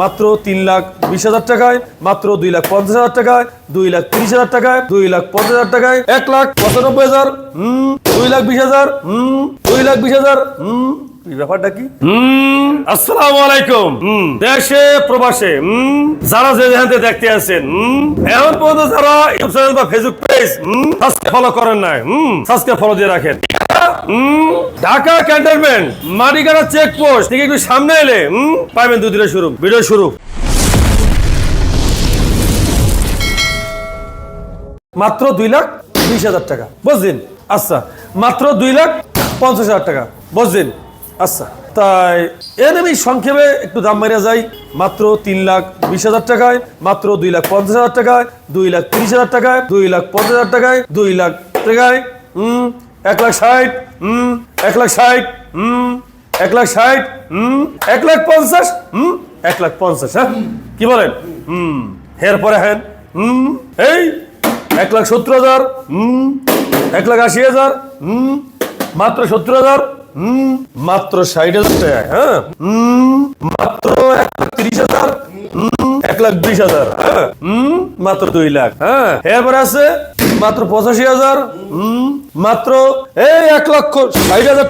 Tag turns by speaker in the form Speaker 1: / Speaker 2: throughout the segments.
Speaker 1: মাত্র তিন লাখ বিশ হাজার টাকায় মাত্র দুই লাখ পঞ্চাশ হাজার টাকায় দুই লাখ তিরিশ হাজার টাকায় দুই লাখ পঞ্চাশ হাজার টাকায় এক লাখ পঁচানব্বই হাজার হম দুই লাখ বিশ হাজার হম দুই লাখ বিশ হাজার হম ব্যাপারটা কি? হুম আসসালামু আলাইকুম। হুম। দেশে প্রবাসে যারা যে যেখান দেখতে আছেন এখন পর্যন্ত যারা ফেসবুক পেজ সাবস্ক্রাইব ফলো করেন নাই সাবস্ক্রাইব ফলো দিয়ে রাখেন। Dhaka cantonment, Matikata check post থেকে একটু সামনে এলে পাইবেন দুই দিনের শুরু, ভিডিও শুরু। মাত্র দুই লাখ বিশ হাজার টাকা, বুঝলেন? আচ্ছা মাত্র দুই লাখ পঞ্চাশ হাজার টাকা, বুঝলেন? আচ্ছা তাই এর আমি সংক্ষেপে একটু দাম মারিয়া যাই। মাত্র তিন লাখ বিশ হাজার টাকায়, মাত্র দুই লাখ পঞ্চাশ হাজার টাকায়, দুই লাখ তিরিশ হাজার টাকায়, দুই লাখ পঞ্চাশ হাজার টাকায়, দুই লাখ টাকায়, হুম? এক লাখ ষাট, হুম, এক লাখ ষাট, হুম, এক লাখ ষাট, হুম, এক লাখ পঞ্চাশ, হুম, এক লাখ পঞ্চাশ হ্যাঁ? কি বলেন? হুম, হের পরে হ্যান হুম, এই, এক লাখ সত্তর হাজার, হুম, এক লাখ আশি হাজার, হুম, মাত্র সত্তর হাজার, হুম, মাত্র ষাট হাজার টাকা হ্যাঁ? হুম, মাত্র এক লাখ তিরিশ হাজার, হুম, এক লাখ বিশ হাজার হ্যাঁ? হুম, মাত্র দুই লাখ হ্যাঁ? এরপরে আছে মাত্র পঁচাশি হাজার। মাত্র, এই এক লক্ষ ষাট হাজার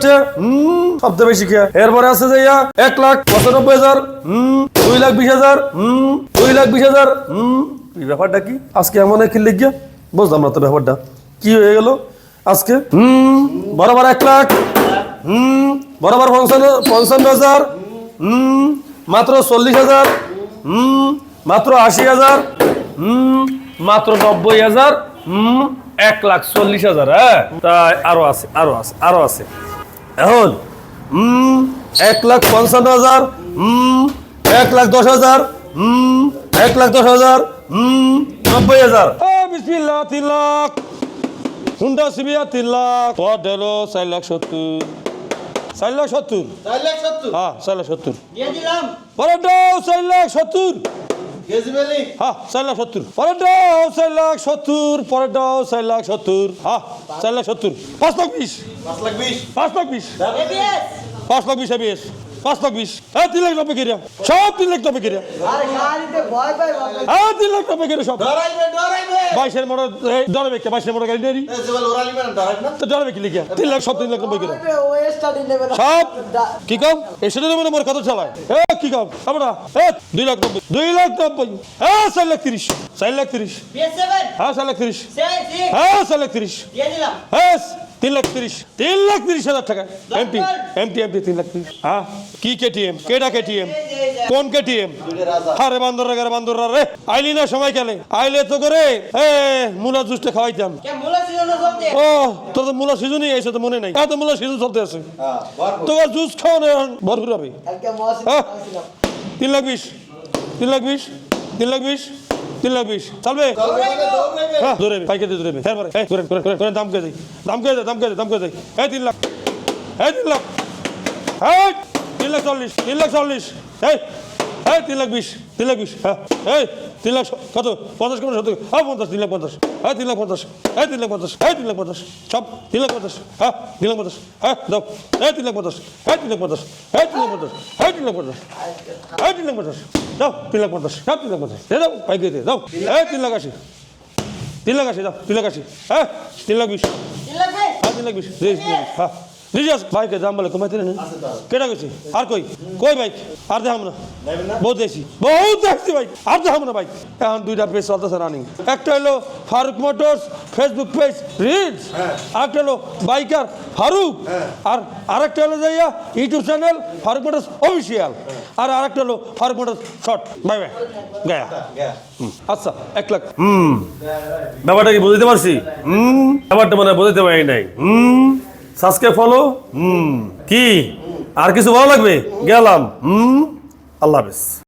Speaker 1: সবচেয়ে বেশি কে? এরপরে আছে যে এক লাখ পঁচানব্বই হাজার, দুই লাখ বিশ হাজার, দুই লাখ বিশ হাজার। হুম ব্যাপারটা কি? আজকে এমন এক লিখিয়া বুঝলাম না তো ব্যাপারটা। কি হয়ে গেল? আজকে হুম বরাবর এক লাখ হুম বরাবর পঞ্চান্ন পঞ্চান্ন হাজার হুম মাত্র চল্লিশ হাজার হুম মাত্র আশি হাজার হুম মাত্র নব্বই হাজার এক লাখ চল্লিশ হাজার হ্যাঁ? তাই আরও আছে আরও আছে আরও আছে। এখন হুম এক লাখ পঞ্চান্ন হাজার হুম এক লাখ দশ হাজার হুম এক লাখ দশ হাজার হুম নব্বই হাজার। বিসমিল্লাহ তিন লাখ হুন্ডা সিবিয়া তিন লাখ পটেলো চার লাখ সত্তর। চার লাখ সত্তর?
Speaker 2: চার লাখ সত্তর।
Speaker 1: হ্যাঁ চার লাখ সত্তর।
Speaker 2: দিলাম।
Speaker 1: চার লাখ সত্তর। হ্যাঁ চার লাখ সত্তর। পরেরটাও চার লাখ সত্তর পরেরটাও চার লাখ সত্তর। হ্যাঁ চার লাখ সত্তর। পাঁচ লাখ বিশ।
Speaker 2: পাঁচ লাখ বিশ।
Speaker 1: পাঁচ লাখ বিশ। পাঁচ লাখ বিশ এবিএস পাঁচ লাখ বিশ হ্যাঁ তিন লাখ নব্বই কেরিয়া। সব তিন লাখ নব্বই কেরিয়া। হ্যাঁ তিন লাখ নব্বই কেরিয়া সব। বাইশের মোটর ডরবে কে? বাইশের মোটর গাড়ি নেই। তো ডরবে কি লিখিয়া তিন লাখ সব তিন লাখ নব্বই কেরিয়া।
Speaker 3: ও স্টাডি নেবে না।
Speaker 1: সব? কি কম? এই সেটা মানে কত চালায়। এ কি কম? আমরা এ দুই লাখ নব্বই। দুই লাখ নব্বই। হ্যাঁ চার লাখ তিরিশ। চার লাখ তিরিশ। হ্যাঁ চার লাখ তিরিশ। হ্যাঁ চার লাখ তিরিশ। হ্যাঁ তিন লাখ তিরিশ। তিন লাখ তিরিশ হাজার টাকা। এমটি এমটি এমটি তিন লাখ তিরিশ। হ্যাঁ কি কেটিএম কেটা কেটিএম কোন কেটিএম আরে বান্দর রে বান্দর রে আইলি না সময় কেলে? আইলে তো করে এ মুলা জুসটা খাওয়াইতাম। ও তোর তো মুলা সিজনই এসে তো মনে নাই। এত মুলা সিজন চলতে আছে। তো জুস খাওয়ানো ভরপুর হবে। হ্যাঁ। তিন লাখ বিশ। তিন লাখ বিশ। তিন লাখ বিশ। তিন লাখ বিশ। চলবে? হ্যাঁ ধরে পাইকে দিয়ে ধরে হ্যাঁ মারে এই করেন করেন করেন দাম কে দেই দাম কে দেয়, দাম কে দেয়, দাম কে দেয়? এই, তিন লাখ। এই, তিন লাখ। তিন লাখ চল্লিশ, তিন লাখ চল্লিশ। এই এই তিন লাখ বিশ তিন লাখ বিশ হ্যাঁ এই তিন লাখ স- কত পঞ্চাশ কত সত্তর হ্যাঁ পঞ্চাশ তিন লাখ পঞ্চাশ হ্যাঁ তিন লাখ পঞ্চাশ এই তিন লাখ পঞ্চাশ এই তিন লাখ পঞ্চাশ সব তিন লাখ পঞ্চাশ হ্যাঁ তিন লাখ পঞ্চাশ হ্যাঁ দাও এই তিন লাখ পঞ্চাশ এই তিন লাখ পঞ্চাশ এই তিন লাখ পঞ্চাশ এই তিন লাখ পঞ্চাশ এই তিন লাখ পঞ্চাশ দাও তিন লাখ পঞ্চাশ সব তিন লাখ পঞ্চাশ দে দাও পাইকে দিয়ে দাও এই তিন লাখ আশি তিন লাখ আশি দাও তিন লাখ আশি হ্যাঁ তিন লাখ বিশ
Speaker 2: তিন লাখ বিশ
Speaker 1: হ্যাঁ তিন লাখ বিশ দিস দিস হ্যাঁ দিস বাইকে দাম বলে কমাইতে না কেটা গেছি আর কই কই বাইক আর দেখাম না বহুত দেখছি বহুত দেখছি বাইক আর দেখাম না বাইক এখন দুইটা পেজ চলতেছে রানিং একটা হলো Faruk motors Facebook page reels আরেকটা হলো বাইকার ফারুক আর আরেকটা হলো যাইয়া YouTube channel Faruk motors official আর আরেকটা হলো Faruk motors short bye bye Gaya আচ্ছা এক লাখ হুম ব্যাপারটা কি বুঝতে পারছি হুম ব্যাপারটা মানে বুঝতে পারি নাই হুম সাসকে ফলো হুম। কি? আর কিছু ভালো লাগবে? গেলাম। হুম। আল্লাহ হাফেজ।